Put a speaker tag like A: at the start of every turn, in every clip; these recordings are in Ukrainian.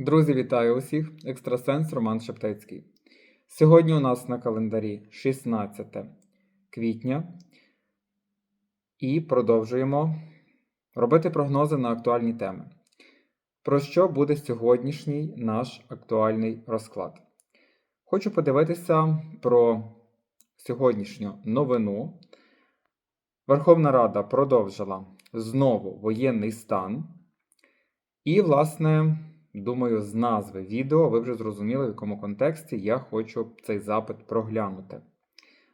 A: Друзі, вітаю усіх! Екстрасенс Роман Шептецький. Сьогодні у нас на календарі 16 квітня і продовжуємо робити прогнози на актуальні теми. Про що буде сьогоднішній наш актуальний розклад? Хочу подивитися про сьогоднішню новину. Верховна Рада продовжила знову воєнний стан. І, власне, думаю, з назви відео ви вже зрозуміли, в якому контексті я хочу цей запит проглянути.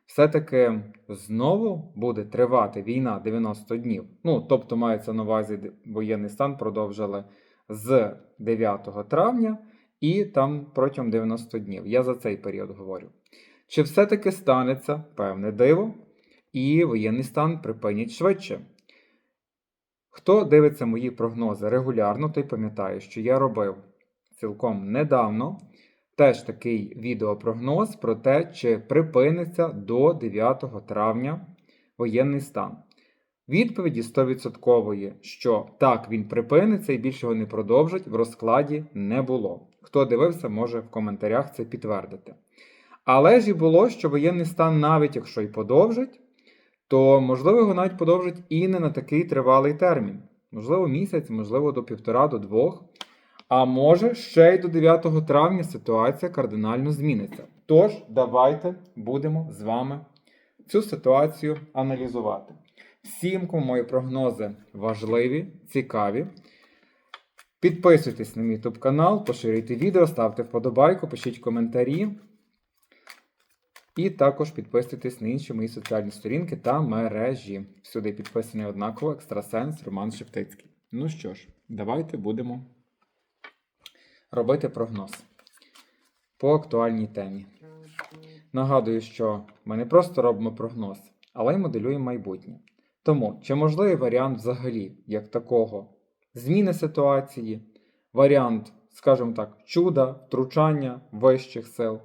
A: Все-таки знову буде тривати війна 90 днів. Ну, тобто, мається на увазі воєнний стан продовжили з 9 травня і там протягом 90 днів. Я за цей період говорю. Чи все-таки станеться певне диво, і воєнний стан припинять швидше? Хто дивиться мої прогнози регулярно, той пам'ятає, що я робив цілком недавно теж такий відеопрогноз про те, чи припиниться до 9 травня воєнний стан. Відповіді 100%, що так, він припиниться і більше його не продовжить, в розкладі не було. Хто дивився, може в коментарях це підтвердити. Але ж і було, що воєнний стан, навіть якщо і подовжить, то можливо його навіть подовжить і не на такий тривалий термін. Можливо, місяць, можливо, до півтора, до двох. А може, ще й до 9 травня ситуація кардинально зміниться. Тож, давайте будемо з вами цю ситуацію аналізувати. Всім, кому мої прогнози важливі, цікаві. Підписуйтесь на мій YouTube канал, поширюйте відео, ставте вподобайку, пишіть коментарі. І також підписуйтесь на інші мої соціальні сторінки та мережі. Всюди підписаний однаково екстрасенс Роман Шептицький. Ну що ж, давайте будемо робити прогноз по актуальній темі. Нагадую, що ми не просто робимо прогноз, але й моделюємо майбутнє. Тому, чи можливий варіант взагалі, як такого, зміни ситуації, варіант, скажімо так, чуда, втручання вищих сил,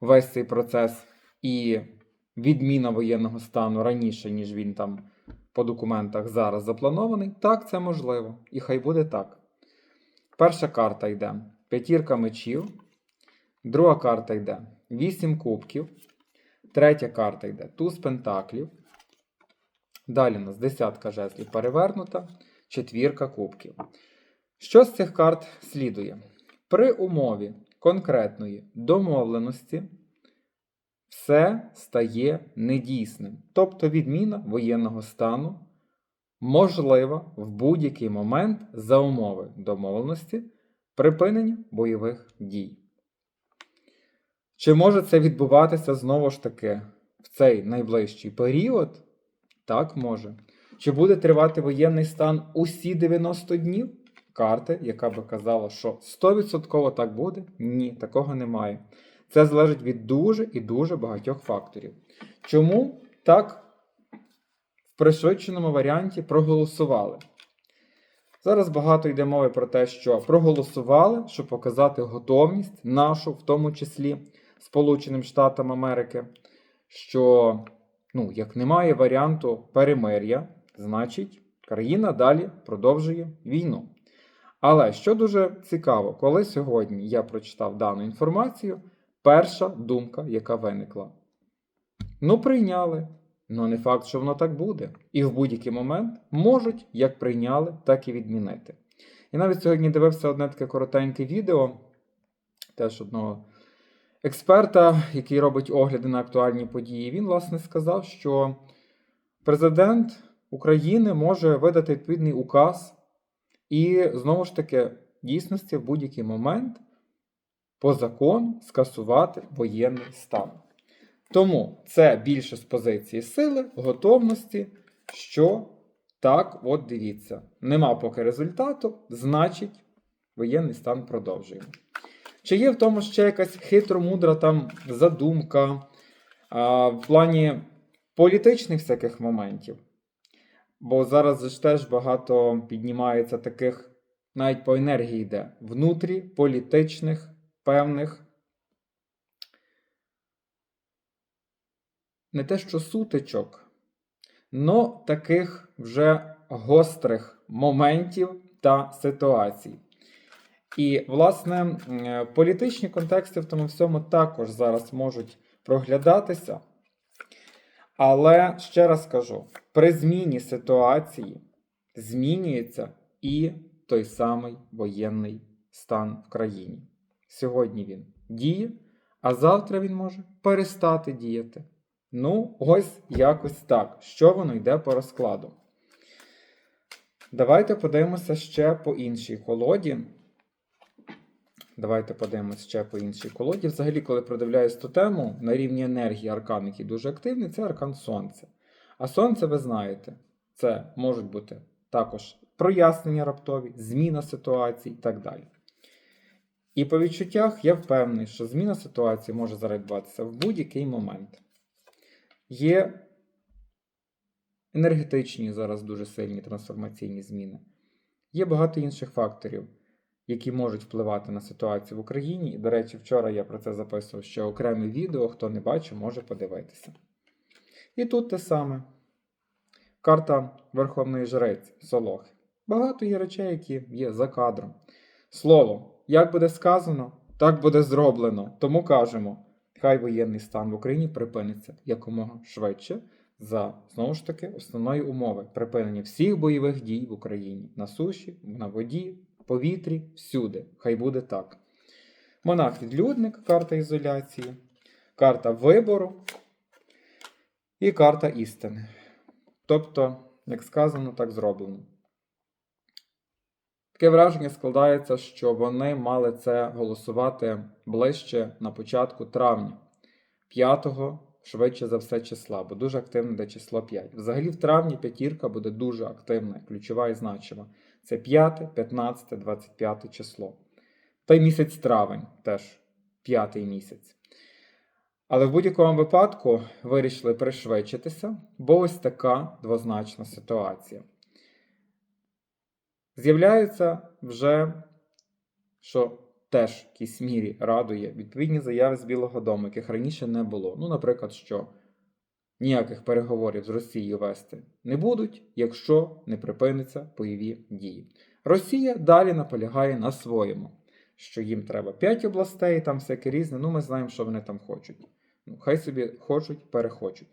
A: весь цей процес і відміна воєнного стану раніше, ніж він там по документах зараз запланований, так, це можливо. І хай буде так. Перша карта йде п'ятірка мечів, друга карта йде вісім кубків, третя карта йде туз пентаклів. Далі у нас десятка жезлів перевернута, четвірка кубків. Що з цих карт слідує? При умові конкретної домовленості все стає недійсним. Тобто відміна воєнного стану можлива в будь-який момент за умови домовленості припинення бойових дій. Чи може це відбуватися знову ж таки в цей найближчий період? Так, може. Чи буде тривати воєнний стан усі 90 днів? Карти, яка би казала, що 100% так буде? Ні, такого немає. Це залежить від дуже і дуже багатьох факторів. Чому так в пришвидшеному варіанті проголосували? Зараз багато йде мови про те, що проголосували, щоб показати готовність нашу, в тому числі Сполученим Штатам Америки, що ну, як немає варіанту перемир'я, значить країна далі продовжує війну. Але що дуже цікаво, коли сьогодні я прочитав дану інформацію, перша думка, яка виникла. Ну, прийняли. Ну, не факт, що воно так буде. І в будь-який момент можуть як прийняли, так і відмінити. І навіть сьогодні дивився одне таке коротеньке відео, теж одного експерта, який робить огляди на актуальні події. Він, власне, сказав, що президент України може видати відповідний указ і, знову ж таки, в дійсності в будь-який момент по закону скасувати воєнний стан. Тому це більше з позиції сили, готовності, що так, от дивіться, нема поки результату, значить, воєнний стан продовжуємо. Чи є в тому ще якась хитромудра там задумка а, в плані політичних всяких моментів? Бо зараз ж теж багато піднімається таких, навіть по енергії йде, внутрі політичних певних не те що сутичок, но таких вже гострих моментів та ситуацій. І, власне, е, політичні контексти в тому всьому також зараз можуть проглядатися. Але ще раз кажу: при зміні ситуації змінюється і той самий воєнний стан в країні. Сьогодні він діє, а завтра він може перестати діяти. Ну, ось якось так. Що воно йде по розкладу. Давайте подивимося ще по іншій колоді. Давайте подивимося ще по іншій колоді. Взагалі, коли продивляюсь ту тему, на рівні енергії аркан, який дуже активний, це аркан Сонця. А Сонце, ви знаєте, це можуть бути також прояснення раптові, зміна ситуацій і так далі. І по відчуттях я впевнений, що зміна ситуації може зараз в будь-який момент. Є енергетичні зараз дуже сильні трансформаційні зміни. Є багато інших факторів, які можуть впливати на ситуацію в Україні. І, до речі, вчора я про це записував ще окреме відео, хто не бачив, може подивитися. І тут те саме. Карта Верховної Жрець Солохи. Багато є речей, які є за кадром. Слово, як буде сказано, так буде зроблено. Тому кажемо, хай воєнний стан в Україні припиниться якомога швидше за знову ж таки основної умови припинення всіх бойових дій в Україні на суші, на воді, повітрі, всюди. Хай буде так. Монах-відлюдник, карта ізоляції, карта вибору і карта істини. Тобто, як сказано, так зроблено. Таке враження складається, що вони мали це голосувати ближче на початку травня, 5-го, швидше за все, числа, бо дуже активне де число 5. Взагалі, в травні п'ятірка буде дуже активна, ключова і значима. Це 5, 15, 25 число. Та й місяць травень теж п'ятий місяць. Але в будь-якому випадку вирішили пришвидшитися, бо ось така двозначна ситуація. З'являється вже, що теж в якійсь мірі радує відповідні заяви з Білого Дому, яких раніше не було. Ну, наприклад, що ніяких переговорів з Росією вести не будуть, якщо не припиниться бойові дії. Росія далі наполягає на своєму, що їм треба 5 областей, там всяке різне. Ну, ми знаємо, що вони там хочуть. Ну, хай собі хочуть, перехочуть.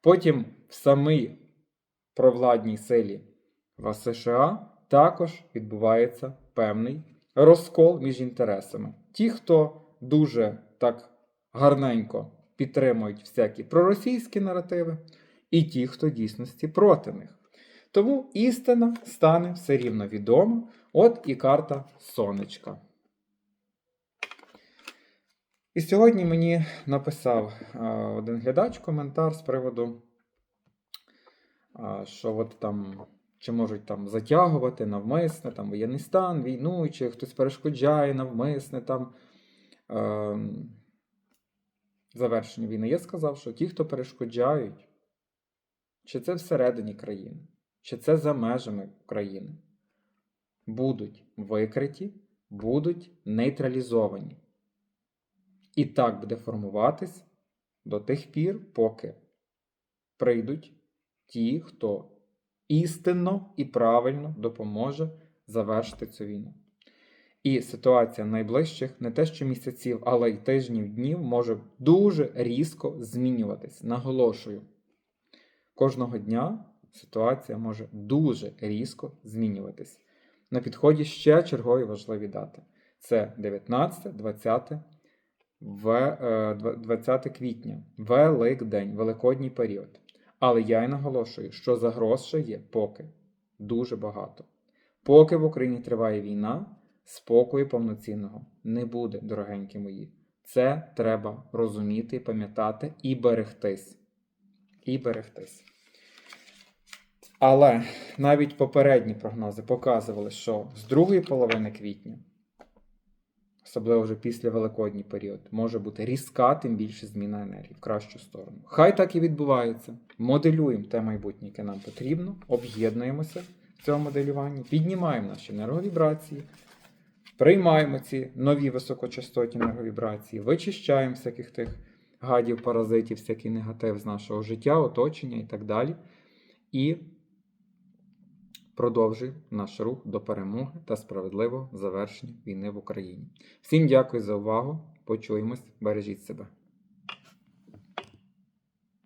A: Потім в самій провладній силі в США також відбувається певний розкол між інтересами. Ті, хто дуже так гарненько підтримують всякі проросійські наративи, і ті, хто дійсності проти них. Тому істина стане все рівно відома. От і карта сонечка. І сьогодні мені написав один глядач коментар з приводу, що от там, чи можуть там затягувати навмисне там воєнний стан, війну, чи хтось перешкоджає навмисне там е, завершення війни. Я сказав, що ті, хто перешкоджають, чи це всередині країни, чи це за межами країни, будуть викриті, будуть нейтралізовані. І так буде формуватись до тих пір, поки прийдуть ті, хто істинно і правильно допоможе завершити цю війну. І ситуація найближчих не те, що місяців, але й тижнів днів може дуже різко змінюватись. Наголошую, кожного дня ситуація може дуже різко змінюватись. На підході ще чергові важливі дати: це 19, 20 в е, 20 квітня, Великдень, Великодній період. Але я й наголошую, що загроз ще є поки дуже багато. Поки в Україні триває війна, спокою повноцінного не буде, дорогенькі мої. Це треба розуміти, пам'ятати і берегтись. І берегтись. Але навіть попередні прогнози показували, що з другої половини квітня особливо вже після Великодній період, може бути різка, тим більше зміна енергії в кращу сторону. Хай так і відбувається. Моделюємо те майбутнє, яке нам потрібно, об'єднуємося в цьому моделюванні, піднімаємо наші енерговібрації, приймаємо ці нові високочастотні енерговібрації, вичищаємо всяких тих гадів, паразитів, всякий негатив з нашого життя, оточення і так далі. І продовжуємо наш рух до перемоги та справедливого завершення війни в Україні. Всім дякую за увагу. Почуємось, бережіть себе.